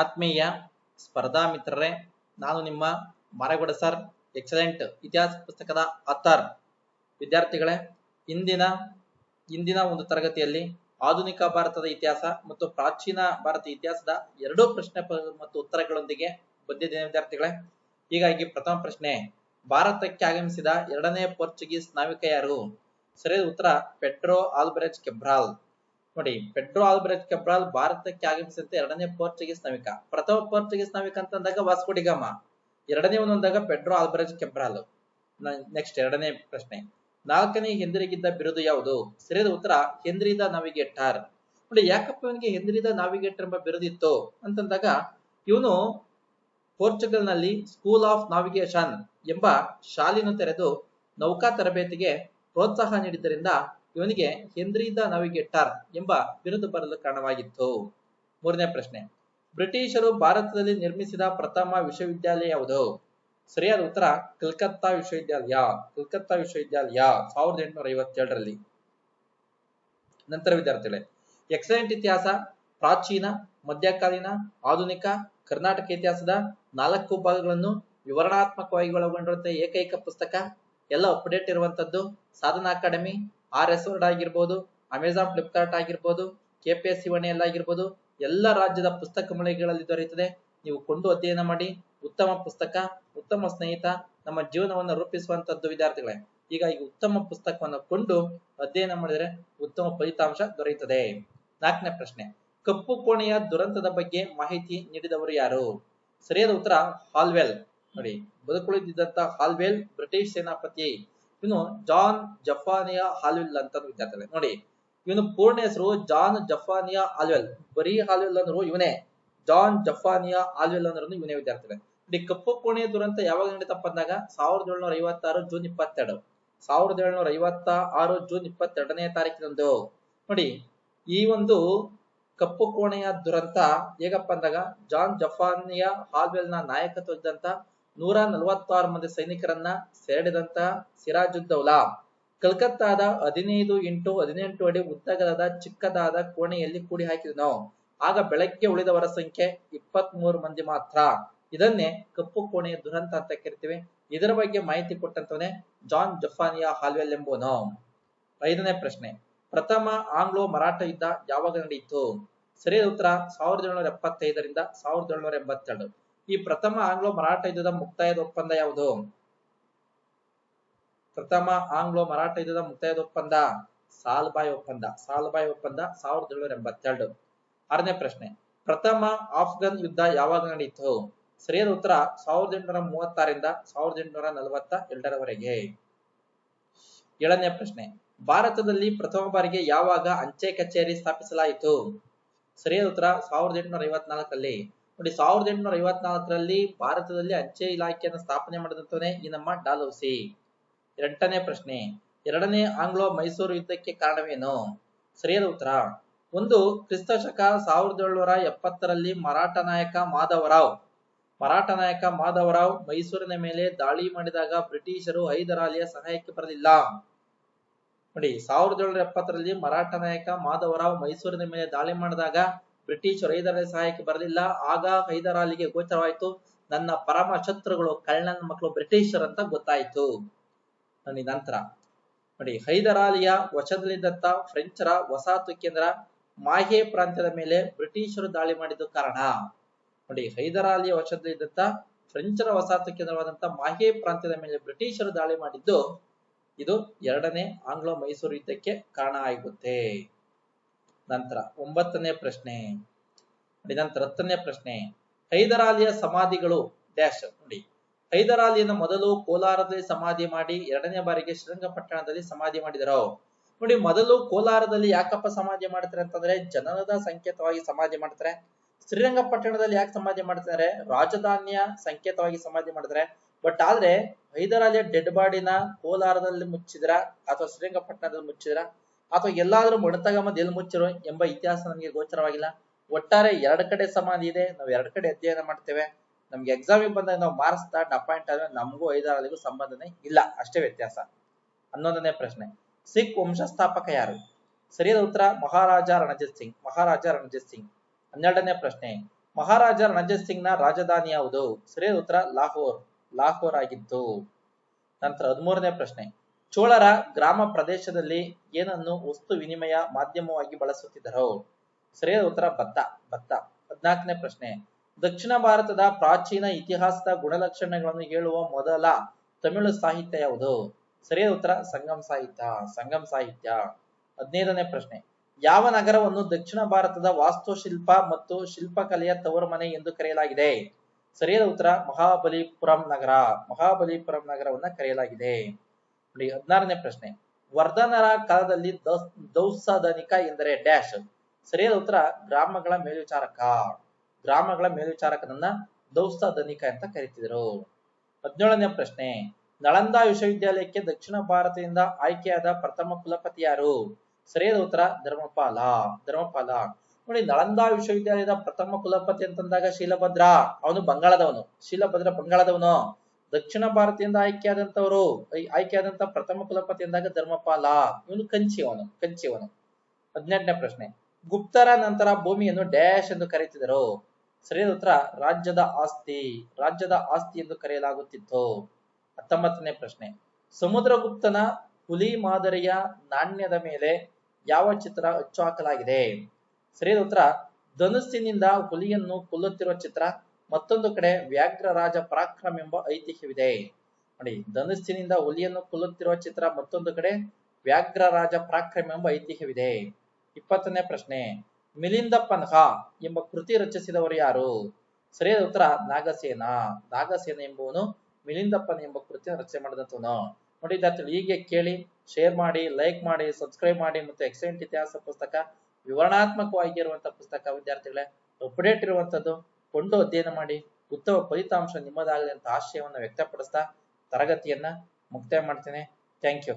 ಆತ್ಮೀಯ ಸ್ಪರ್ಧಾ ಮಿತ್ರರೇ, ನಾನು ನಿಮ್ಮ ಮಾರಗೌಡ ಸರ್, ಎಕ್ಸಲೆಂಟ್ ಇತಿಹಾಸ ಪುಸ್ತಕದ ಆಥರ್. ವಿದ್ಯಾರ್ಥಿಗಳೇ, ಇಂದಿನ ಇಂದಿನ ಒಂದು ತರಗತಿಯಲ್ಲಿ ಆಧುನಿಕ ಭಾರತದ ಇತಿಹಾಸ ಮತ್ತು ಪ್ರಾಚೀನ ಭಾರತ ಇತಿಹಾಸದ ಎರಡೂ ಪ್ರಶ್ನೆ ಮತ್ತು ಉತ್ತರಗಳೊಂದಿಗೆ ಬಂದಿದ್ದೇನೆ ವಿದ್ಯಾರ್ಥಿಗಳೇ. ಹೀಗಾಗಿ ಪ್ರಥಮ ಪ್ರಶ್ನೆ, ಭಾರತಕ್ಕೆ ಆಗಮಿಸಿದ ಎರಡನೇ ಪೋರ್ಚುಗೀಸ್ ನಾವಿಕ ಯಾರು? ಸರಿಯಾದ ಉತ್ತರ, ಪೆಟ್ರೋ ಆಲ್ಬರೆಜ್ ಕೆಬ್ರಾಲ್. ನೋಡಿ ಪೆಡ್ರೋ ಆಲ್ಬ್ರೆಟ್ ಕೆಬ್ರಾಲ್ ಭಾರತಕ್ಕೆ ಆಗಮಿಸುತ್ತೆ ಎರಡನೇ ಪೋರ್ಚುಗೀಸ್ ನಾವಿಕ. ಪ್ರಥಮ ಪೋರ್ಚುಗೀಸ್ ನಾವಿಕ ಅಂತಂದಾಗ ವಾಸ್ಕೋಡಿಗಾಮ ಎರಡನೇ ಒಂದು ಅಂದಾಗ ಪೆಡ್ರೋ ಆಲ್ಬರೆಜ್ ಕೆಬ್ರಾಲ್ ನೆಕ್ಸ್ಟ್ ಎರಡನೇ ಪ್ರಶ್ನೆ. ನಾಲ್ಕನೇ ಹೆಂದರಿಗಿದ್ದ ಬಿರುದು ಯಾವುದು? ಸರಿಯಾದ ಉತ್ತರ, ಹೆಂದ್ರಿದ ನಾವಿಗೇಟರ್ ನೋಡಿ, ಯಾಕಪ್ಪ ಇವನಿಗೆ ಹೆಂದ್ರಿದ ನಾವಿಗೇಟರ್ ಎಂಬ ಬಿರುದಿತ್ತು? ಅಂತಂದಾಗ ಇವನು ಪೋರ್ಚುಗಲ್ನಲ್ಲಿ ಸ್ಕೂಲ್ ಆಫ್ ನಾವಿಗೇಷನ್ ಎಂಬ ಶಾಲೆಯನ್ನು ತೆರೆದು ನೌಕಾ ತರಬೇತಿಗೆ ಪ್ರೋತ್ಸಾಹ ನೀಡಿದ್ದರಿಂದ ಇವನಿಗೆ ಹೆನ್ರಿ ದ ಎಂಬ ಬಿರುದು ಬರಲು ಕಾರಣವಾಗಿತ್ತು. ಮೂರನೇ ಪ್ರಶ್ನೆ. ಬ್ರಿಟಿಷರು ಭಾರತದಲ್ಲಿ ನಿರ್ಮಿಸಿದ ಪ್ರಥಮ ವಿಶ್ವವಿದ್ಯಾಲಯ ಯಾವುದು? ಸರಿಯಾದ ಉತ್ತರ, ಕಲ್ಕತ್ತಾ ವಿಶ್ವವಿದ್ಯಾಲಯ. ಕಲ್ಕತ್ತಾ ವಿಶ್ವವಿದ್ಯಾಲಯ, ಸಾವಿರದ ಎಂಟುನೂರ ಐವತ್ತೇಳರಲ್ಲಿ ನಂತರ ವಿದ್ಯಾರ್ಥಿಗಳೇ, ಎಕ್ಸಲೆಂಟ್ ಇತಿಹಾಸ, ಪ್ರಾಚೀನ, ಮಧ್ಯಕಾಲೀನ, ಆಧುನಿಕ, ಕರ್ನಾಟಕ ಇತಿಹಾಸದ ನಾಲ್ಕು ಭಾಗಗಳನ್ನು ವಿವರಣಾತ್ಮಕವಾಗಿ ಒಳಗೊಂಡಿರುವಂತಹ ಏಕೈಕ ಪುಸ್ತಕ, ಎಲ್ಲ ಅಪ್ಡೇಟ್ ಇರುವಂತದ್ದು Sadhana academy R S word ಆಗಿರ್ಬೋದು ಅಮೆಜಾನ್ ಫ್ಲಿಪ್ಕಾರ್ಟ್ ಆಗಿರ್ಬೋದು ಕೆಪಿಎಸ್ ಸಿವಣೆಯಲ್ಲಿ ಆಗಿರ್ಬೋದು, ಎಲ್ಲ ರಾಜ್ಯದ ಪುಸ್ತಕ ಮಳಿಗೆಗಳಲ್ಲಿ ದೊರೆಯುತ್ತದೆ. ನೀವು ಕೊಂಡು ಅಧ್ಯಯನ ಮಾಡಿ, ಉತ್ತಮ ಪುಸ್ತಕ, ಉತ್ತಮ ಸ್ನೇಹಿತ, ನಮ್ಮ ಜೀವನವನ್ನು ರೂಪಿಸುವಂತದ್ದು ವಿದ್ಯಾರ್ಥಿಗಳೇ. ಹೀಗಾಗಿ ಉತ್ತಮ ಪುಸ್ತಕವನ್ನು ಕೊಂಡು ಅಧ್ಯಯನ ಮಾಡಿದರೆ ಉತ್ತಮ ಫಲಿತಾಂಶ ದೊರೆಯುತ್ತದೆ. ನಾಲ್ಕನೇ ಪ್ರಶ್ನೆ, ಕಪ್ಪು ಕೋಣೆಯ ದುರಂತದ ಬಗ್ಗೆ ಮಾಹಿತಿ ನೀಡಿದವರು ಯಾರು? ಸರಿಯಾದ ಉತ್ತರ, ಹಾಲ್ವೆಲ್. ನೋಡಿ, ಬದುಕುಳಿದಿದ್ದಂತ ಹಾಲ್ವೆಲ್ ಬ್ರಿಟಿಷ್ ಸೇನಾಪತಿ. ಇವನು ಜಾನ್ ಜಫಾನಿಯಾ ಹಾಲ್ವೆಲ್ ಅಂತ ವಿದ್ಯಾರ್ಥಿ ನೋಡಿ, ಇವನು ಪೂರ್ಣ ಹೆಸರು ಜಾನ್ ಜಫಾನಿಯಾ ಆಲ್ವೆಲ್ ಬರೀ ಹಾಲ್ವೆಲ್ ಅಂದ್ರು ಇವನೇ. ಜಾನ್ ಜಫಾನಿಯಾ ಆಲ್ವೆಲ್ ಅಂದ್ರೂ ಇವನೇ ವಿದ್ಯಾರ್ಥಿ ನೋಡಿ, ಕಪ್ಪು ಕೋಣೆಯ ದುರಂತ ಯಾವಾಗ ನಡೀತಪ್ಪ ಅಂದಾಗ ಸಾವಿರದ ಏಳ್ನೂರ ಐವತ್ತಾರು ಜೂನ್ ಇಪ್ಪತ್ತೆರಡು. ಸಾವಿರದ ಏಳ್ನೂರ ಐವತ್ತ ಆರು ಜೂನ್ ಇಪ್ಪತ್ತೆರಡನೇ ತಾರೀಕಿನಂದು. ನೋಡಿ, ಈ ಒಂದು ಕಪ್ಪು ಕೋಣೆಯ ದುರಂತ ಹೇಗಪ್ಪ ಅಂದಾಗ ಜಾನ್ ಜಫಾನಿಯಾ ಹಾಲ್ವೆಲ್ನ ನಾಯಕತ್ವದಂತ ನೂರ ನಲವತ್ತಾರು ಮಂದಿ ಸೈನಿಕರನ್ನ ಸೆರೆಡಿದಂತ ಸಿರಾಜುದ್ದೌಲಾ ಕಲ್ಕತ್ತಾದ ಹದಿನೈದು ಇಂಟು ಹದಿನೆಂಟು ಅಡಿ ಉದ್ದಗಲದ ಚಿಕ್ಕದಾದ ಕೋಣೆಯಲ್ಲಿ ಕೂಡಿ ಹಾಕಿದನು ಆಗ ಬೆಳಗ್ಗೆ ಉಳಿದವರ ಸಂಖ್ಯೆ ಇಪ್ಪತ್ತ್ ಮೂರು ಮಂದಿ ಮಾತ್ರ. ಇದನ್ನೇ ಕಪ್ಪು ಕೋಣೆಯ ದುರಂತ ಅಂತ ಕರಿತೀವಿ. ಇದರ ಬಗ್ಗೆ ಮಾಹಿತಿ ಕೊಟ್ಟಂತವನೇ ಜಾನ್ ಜಫಾನಿಯಾ ಹಾಲ್ವೆಲ್ ಎಂಬುವನು ಐದನೇ ಪ್ರಶ್ನೆ, ಪ್ರಥಮ ಆಂಗ್ಲೋ ಮರಾಠ ಯುದ್ಧ ಯಾವಾಗ ನಡೆಯಿತು? ಸರಿಯಾದ ಉತ್ತರ ಸಾವಿರದ ಏಳ್ನೂರ ಎಪ್ಪತ್ತೈದರಿಂದ ಸಾವಿರದ ಏಳ್ನೂರ ಎಂಬತ್ತೆರಡು. ಈ ಪ್ರಥಮ ಆಂಗ್ಲೋ ಮರಾಠ ಯುದ್ಧದ ಮುಕ್ತಾಯದ ಒಪ್ಪಂದ ಯಾವುದು? ಪ್ರಥಮ ಆಂಗ್ಲೋ ಮರಾಠ ಯುದ್ಧದ ಮುಕ್ತಾಯದ ಒಪ್ಪಂದ, ಸಾಲ್ಬಾಯ್ ಒಪ್ಪಂದ. ಸಾಲ್ಬಾಯ್ ಒಪ್ಪಂದ ಸಾವಿರದ ಏಳ್ನೂರ ಎಂಬತ್ತೆರಡು. ಆರನೇ ಪ್ರಶ್ನೆ. ಪ್ರಥಮ ಆಫ್ಘನ್ ಯುದ್ಧ ಯಾವಾಗ ನಡೆಯಿತು ಸರಿಯಾದ ಉತ್ತರ ಸಾವಿರದ ಎಂಟುನೂರ ಮೂವತ್ತಾರಿಂದ ಸಾವಿರದ ಎಂಟುನೂರ ನಲವತ್ತ ಎರಡರವರೆಗೆ. ಏಳನೇ ಪ್ರಶ್ನೆ. ಭಾರತದಲ್ಲಿ ಪ್ರಥಮ ಬಾರಿಗೆ ಯಾವಾಗ ಅಂಚೆ ಕಚೇರಿ ಸ್ಥಾಪಿಸಲಾಯಿತು? ಸರಿಯಾದ ಉತ್ತರ ಸಾವಿರದ ಎಂಟುನೂರ ಐವತ್ನಾಲ್ಕರಲ್ಲಿ. ನೋಡಿ, ಸಾವಿರದ ಎಂಟುನೂರ ಐವತ್ನಾಲ್ಕರಲ್ಲಿ ಭಾರತದಲ್ಲಿ ಅಂಚೆ ಇಲಾಖೆಯನ್ನು ಸ್ಥಾಪನೆ ಮಾಡಿದಂತವನೇ ಈ ನಮ್ಮ ಡಾಲೋಸಿ. ಎಂಟನೇ ಪ್ರಶ್ನೆ, ಎರಡನೇ ಆಂಗ್ಲೋ ಮೈಸೂರು ಯುದ್ಧಕ್ಕೆ ಕಾರಣವೇನು? ಸರಿಯಾದ ಉತ್ತರ, ಒಂದು ಕ್ರಿಸ್ತ ಶಕ ಸಾವಿರದ ಏಳ್ನೂರ ಎಪ್ಪತ್ತರಲ್ಲಿ ಮರಾಠ ನಾಯಕ ಮಾಧವರಾವ್. ಮರಾಠ ನಾಯಕ ಮಾಧವರಾವ್ ಮೈಸೂರಿನ ಮೇಲೆ ದಾಳಿ ಮಾಡಿದಾಗ ಬ್ರಿಟಿಷರು ಹೈದರಾಲಿಯ ಸಹಾಯಕ್ಕೆ ಬರಲಿಲ್ಲ. ನೋಡಿ, ಸಾವಿರದ ಏಳ್ನೂರ ಎಪ್ಪತ್ತರಲ್ಲಿ ಮರಾಠ ನಾಯಕ ಮಾಧವರಾವ್ ಮೈಸೂರಿನ ಮೇಲೆ ದಾಳಿ ಮಾಡಿದಾಗ ಬ್ರಿಟಿಷರು ಹೈದರಾಲಿ ಸಹಾಯಕ್ಕೆ ಬರಲಿಲ್ಲ. ಆಗ ಹೈದರಾಲಿಗೆ ಗೋಚರವಾಯಿತು. ನನ್ನ ಪರಮ ಶತ್ರುಗಳು ಕಳ್ಳನ ಮಕ್ಕಳು ಬ್ರಿಟಿಷರ್ ಅಂತ ಗೊತ್ತಾಯಿತು. ನೋಡಿ ನಂತರ. ನೋಡಿ ಹೈದರಾಲಿಯ ವಶದಲ್ಲಿದ್ದಂತ ಫ್ರೆಂಚರ ವಸಾಹತು ಕೇಂದ್ರ ಮಾಹೆ ಪ್ರಾಂತ್ಯದ ಮೇಲೆ ಬ್ರಿಟಿಷರು ದಾಳಿ ಮಾಡಿದ ಕಾರಣ. ನೋಡಿ ಹೈದರಾಲಿಯ ವಶದಲ್ಲಿದ್ದಂತ ಫ್ರೆಂಚರ ವಸಾಹತು ಕೇಂದ್ರವಾದಂತ ಮಾಹೆ ಪ್ರಾಂತ್ಯದ ಮೇಲೆ ಬ್ರಿಟಿಷರು ದಾಳಿ ಮಾಡಿದ್ದು ಇದು ಎರಡನೇ ಆಂಗ್ಲೋ ಮೈಸೂರು ಯುದ್ಧಕ್ಕೆ ಕಾರಣ ಆಗುತ್ತೆ. ನಂತರ ಒಂಬತ್ತನೇ ಪ್ರಶ್ನೆ. ನಂತರ ಹತ್ತನೇ ಪ್ರಶ್ನೆ. ಹೈದರಾಲಿಯ ಸಮಾಧಿಗಳು ಡ್ಯಾಶ್ ನೋಡಿ. ಹೈದರಾಲಿಯನ್ನು ಮೊದಲು ಕೋಲಾರದಲ್ಲಿ ಸಮಾಧಿ ಮಾಡಿ, ಎರಡನೇ ಬಾರಿಗೆ ಶ್ರೀರಂಗಪಟ್ಟಣದಲ್ಲಿ ಸಮಾಧಿ ಮಾಡಿದರು? ನೋಡಿ, ಮೊದಲು ಕೋಲಾರದಲ್ಲಿ ಯಾಕಪ್ಪ ಸಮಾಧಿ ಮಾಡ್ತಾರೆ ಅಂತಂದ್ರೆ ಜನನದ ಸಂಕೇತವಾಗಿ ಸಮಾಧಿ ಮಾಡ್ತಾರೆ. ಶ್ರೀರಂಗಪಟ್ಟಣದಲ್ಲಿ ಯಾಕೆ ಸಮಾಧಿ ಮಾಡ್ತಾರೆ? ರಾಜಧಾನಿಯ ಸಂಕೇತವಾಗಿ ಸಮಾಧಿ ಮಾಡ್ತಾರೆ ಬಟ್ ಆದ್ರೆ ಹೈದರಾಲಿಯ ಡೆಡ್ ಬಾಡಿನ ಕೋಲಾರದಲ್ಲಿ ಮುಚ್ಚಿದ್ರ ಅಥವಾ ಶ್ರೀರಂಗಪಟ್ಟಣದಲ್ಲಿ ಮುಚ್ಚಿದ್ರ? ಅಥವಾ ಎಲ್ಲಾದ್ರೂ ಮೊಣತಗಮದ್ ಎಲ್ಲಿ ಮುಚ್ಚರು ಎಂಬ ಇತಿಹಾಸ ನಮಗೆ ಗೋಚರವಾಗಿಲ್ಲ. ಒಟ್ಟಾರೆ ಎರಡು ಕಡೆ ಸಮಾಧಿ ಇದೆ. ನಾವು ಎರಡು ಕಡೆ ಅಧ್ಯಯನ ಮಾಡ್ತೇವೆ. ನಮ್ಗೆ ಎಕ್ಸಾಮಿಗೆ ಬಂದಾಗ ನಾವು ಮಾರ್ಕ್ಸ್ ದಾಟ್ ಅಪಾಯಿಂಟ್ ಆದ್ರೆ ನಮಗೂ ಐದಾರಿಗೂ ಸಂಬಂಧನೇ ಇಲ್ಲ. ಅಷ್ಟೇ ವ್ಯತ್ಯಾಸ. ಹನ್ನೊಂದನೇ ಪ್ರಶ್ನೆ. ಸಿಖ್ ವಂಶಸ್ಥಾಪಕ ಯಾರು? ಸರಿಯಾದ ಉತ್ತರ ಮಹಾರಾಜ ರಣಜಿತ್ ಸಿಂಗ್. ಮಹಾರಾಜ ರಣಜಿತ್ ಸಿಂಗ್. ಹನ್ನೆರಡನೇ ಪ್ರಶ್ನೆ. ಮಹಾರಾಜ ರಣಜಿತ್ ಸಿಂಗ್ನ ರಾಜಧಾನಿ ಯಾವುದು? ಸರಿಯಾದ ಉತ್ತರ ಲಾಹೋರ್. ಲಾಹೋರ್ ಆಗಿತ್ತು ನಂತರ ಹದಿಮೂರನೇ ಪ್ರಶ್ನೆ. ಚೋಳರ ಗ್ರಾಮ ಪ್ರದೇಶದಲ್ಲಿ ಏನನ್ನು ವಸ್ತು ವಿನಿಮಯ ಮಾಧ್ಯಮವಾಗಿ ಬಳಸುತ್ತಿದ್ದರು? ಸರಿಯಾದ ಉತ್ತರ ಭತ್ತ ಭತ್ತ. ಹದಿನಾಲ್ಕನೇ ಪ್ರಶ್ನೆ. ದಕ್ಷಿಣ ಭಾರತದ ಪ್ರಾಚೀನ ಇತಿಹಾಸದ ಗುಣಲಕ್ಷಣಗಳನ್ನು ಹೇಳುವ ಮೊದಲ ತಮಿಳು ಸಾಹಿತ್ಯ ಯಾವುದು? ಸರಿಯಾದ ಉತ್ತರ, ಸಂಗಮ್ ಸಾಹಿತ್ಯ ಸಂಗಮ್ ಸಾಹಿತ್ಯ. ಹದಿನೈದನೇ ಪ್ರಶ್ನೆ. ಯಾವ ನಗರವನ್ನು ದಕ್ಷಿಣ ಭಾರತದ ವಾಸ್ತುಶಿಲ್ಪ ಮತ್ತು ಶಿಲ್ಪಕಲೆಯ ತವರುಮನೆ ಎಂದು ಕರೆಯಲಾಗಿದೆ? ಸರಿಯಾದ ಉತ್ತರ, ಮಹಾಬಲಿಪುರಂ ನಗರ. ಮಹಾಬಲಿಪುರಂ ನಗರವನ್ನ ಕರೆಯಲಾಗಿದೆ. ನೋಡಿ ಹದಿನಾರನೇ ಪ್ರಶ್ನೆ. ವರ್ಧನರ ಕಾಲದಲ್ಲಿ ದೌಸಧನಿಕ ಎಂದರೆ ಡ್ಯಾಶ್. ಸರಿಯಾದ ಉತ್ತರ ಗ್ರಾಮಗಳ ಮೇಲ್ವಿಚಾರಕ. ಗ್ರಾಮಗಳ ಮೇಲ್ವಿಚಾರಕನನ್ನ ದೌಸಾಧನಿಕ ಅಂತ ಕರೀತಿದ್ರು. ಹದಿನೇಳನೇ ಪ್ರಶ್ನೆ. ನಳಂದ ವಿಶ್ವವಿದ್ಯಾಲಯಕ್ಕೆ ದಕ್ಷಿಣ ಭಾರತದಿಂದ ಆಯ್ಕೆಯಾದ ಪ್ರಥಮ ಕುಲಪತಿ ಯಾರು? ಸರಿಯಾದ ಉತ್ತರ ಧರ್ಮಪಾಲ. ಧರ್ಮಪಾಲ. ನೋಡಿ, ನಳಂದ ವಿಶ್ವವಿದ್ಯಾಲಯದ ಪ್ರಥಮ ಕುಲಪತಿ ಅಂತಂದಾಗ ಶೀಲಭದ್ರ. ಅವನು ಬಂಗಾಳದವನು. ಶೀಲಭದ್ರ ಬಂಗಾಳದವನು. ದಕ್ಷಿಣ ಭಾರತದಿಂದ ಆಯ್ಕೆಯಾದಂತವರು ಆಯ್ಕೆಯಾದಂತ ಪ್ರಥಮ ಕುಲಪತಿ ಅಂದಾಗ ಧರ್ಮಪಾಲ, ಇವನು ಕಂಚಿಯವನು ಕಂಚಿಯವನು ಹದಿನೆಂಟನೇ ಪ್ರಶ್ನೆ. ಗುಪ್ತರ ನಂತರ ಭೂಮಿಯನ್ನು ಡ್ಯಾಶ್ ಎಂದು ಕರೆಯುತ್ತಿದ್ದರು. ಸರಿಯಾದ ಉತ್ತರ, ರಾಜ್ಯದ ಆಸ್ತಿ ರಾಜ್ಯದ ಆಸ್ತಿ ಎಂದು ಕರೆಯಲಾಗುತ್ತಿತ್ತು. ಹತ್ತೊಂಬತ್ತನೇ ಪ್ರಶ್ನೆ. ಸಮುದ್ರಗುಪ್ತನ ಹುಲಿ ಮಾದರಿಯ ನಾಣ್ಯದ ಮೇಲೆ ಯಾವ ಚಿತ್ರ ಅಚ್ಚು ಹಾಕಲಾಗಿದೆ ಸರಿಯಾದ ಉತ್ತರ, ಧನುಸ್ಸಿನಿಂದ ಹುಲಿಯನ್ನು ಕೊಲ್ಲುತ್ತಿರುವ ಚಿತ್ರ ಮತ್ತೊಂದು ಕಡೆ ವ್ಯಾಘ್ರ ರಾಜ ಪರಾಕ್ರಮ್ ಎಂಬ ಐತಿಹ್ಯವಿದೆ. ನೋಡಿ, ಧನುಸ್ಸಿನಿಂದ ಹುಲಿಯನ್ನು ಕೊಲ್ಲುತ್ತಿರುವ ಚಿತ್ರ ಮತ್ತೊಂದು ಕಡೆ ವ್ಯಾಘ್ರ ರಾಜ ಪರಾಕ್ರಮ್ ಎಂಬ ಐತಿಹ್ಯವಿದೆ. ಇಪ್ಪತ್ತನೇ ಪ್ರಶ್ನೆ, ಮಿಲಿಂದ ಪನ್ಹ ಎಂಬ ಕೃತಿ ರಚಿಸಿದವರು ಯಾರು? ಸರಿಯಾದ ಉತ್ತರ, ನಾಗಸೇನ. ನಾಗಸೇನ ಎಂಬುವನು ಮಿಲಿಂದಪ್ಪನ್ ಎಂಬ ಕೃತಿ ರಚನೆ ಮಾಡಿದಂತವನು ನೋಡಿ, ವಿದ್ಯಾರ್ಥಿಗಳು, ಹೀಗೆ ಕೇಳಿ ಶೇರ್ ಮಾಡಿ ಲೈಕ್ ಮಾಡಿ ಸಬ್ಸ್ಕ್ರೈಬ್ ಮಾಡಿ ಮತ್ತು ಎಕ್ಸಲೆಂಟ್ ಇತಿಹಾಸ ಪುಸ್ತಕ ವಿವರಣಾತ್ಮಕವಾಗಿ ಇರುವಂತಹ ಪುಸ್ತಕ ವಿದ್ಯಾರ್ಥಿಗಳೇ ಅಪ್ಡೇಟ್ ಇರುವಂತದ್ದು ಕೊಂಡು ಅಧ್ಯಯನ ಮಾಡಿ ಉತ್ತಮ ಫಲಿತಾಂಶ ನಿಮ್ಮದಾಗಲಿ ಅಂತ ಆಶಯವನ್ನ ವ್ಯಕ್ತಪಡಿಸ್ತಾ ತರಗತಿಯನ್ನ ಮುಕ್ತಾಯ ಮಾಡ್ತೇನೆ. Thank you